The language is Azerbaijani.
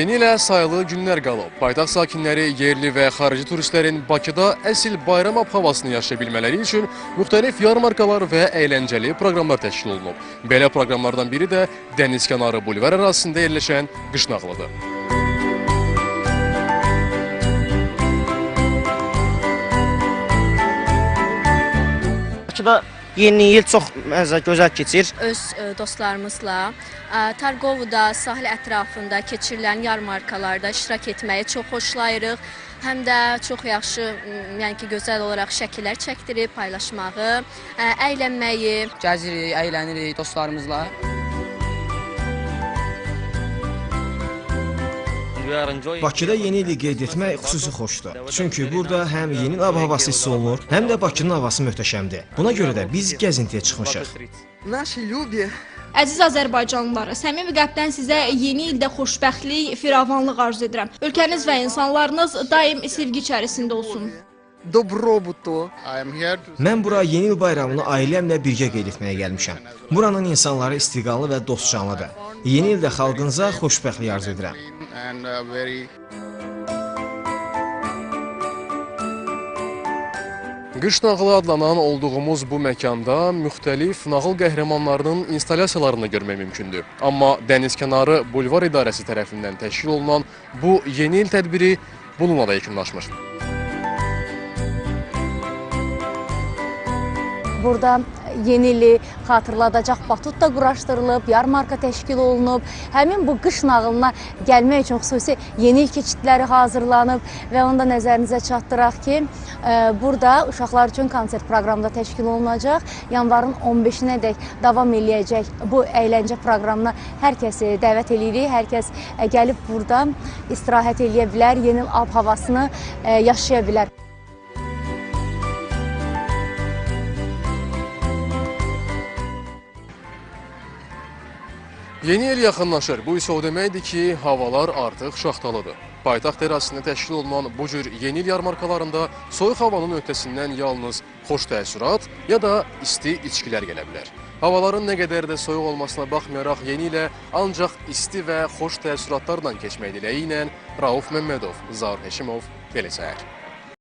Yeni ilə sayılı günlər qalıb. Paytaxt sakinləri, yerli və xarici turistlərin Bakıda əsl bayram ab-havasını yaşaya bilmələri üçün müxtəlif yarmarkalar və əyləncəli proqramlar təşkil olunub. Belə proqramlardan biri də dənizkənarı bulvar ərazisində yerləşən qış nağılıdır. Bakıda yeni il çox gözəl keçir. öz e, dostlarımızla e, Targovuda sahil ətrafında keçirilən yarmarkalarda iştirak etməyi çox xoşlayırıq. Həm də çox yaxşı, yəni ki, gözəl olaraq şəkillər çəkdirib paylaşmağı, e, əylənməyi, Gəzirik, əylənirik dostlarımızla. Bakıda yeni ili qeyd etmək xüsusi xoşdur. Çünki burada həm yeni il ab-havası hiss olunur, həm də Bakının havası möhtəşəmdir. Buna görə də biz gəzintiyə çıxmışıq. Наши люби Əziz Azərbaycanlılar, səmimi qəlbdən sizə yeni ildə xoşbəxtlik, firavanlıq arzu edirəm. Ölkəniz və insanlarınız daim sevgi içərisində olsun. добробуту. Mən bura yeni il bayramını ailəmlə birgə qeyd etməyə gəlmişəm. Buranın insanları istiqanlı və dostcanlıdır. Yeni ildə xalqınıza xoşbəxtlik arzu edirəm. Qış nağılı adlanan olduğumuz bu məkanda müxtəlif nağıl qəhrəmanlarının installyasiyalarını görmək mümkündür. Amma dənizkənarı bulvar idarəsi tərəfindən təşkil olunan bu yeni il tədbiri bununla da yekunlaşmır. Burada yeni ili xatırladacaq batut da quraşdırılıb, yarmarka təşkil olunub. Həmin bu qış nağılına gəlmək üçün xüsusi yeni il keçidləri hazırlanıb və onu da nəzərinizə çatdıraq ki, e, burada uşaqlar üçün konsert proqramı da təşkil olunacaq. Yanvarın 15-nədək davam eləyəcək bu əyləncə proqramına hər kəsi dəvət eləyirik. Hər kəs e, gəlib burada istirahət eləyə bilər, yeni il ab-havasını e, yaşaya bilər. Yeni il yaxınlaşır. Bu isə o deməkdir ki, havalar artıq şaxtalıdır. Paytaxt ərazisində təşkil olunan bu cür yeni il yarmarkalarında soyuq havanın öhdəsindən yalnız xoş təəssürat ya da isti içkilər gələ bilər. Havaların nə qədər də soyuq olmasına baxmayaraq yeni ilə ancaq isti və xoş təəssüratlarla keçmək diləyi ilə Rauf Məmmədov, Zahir Həşimov, Belə Səhər.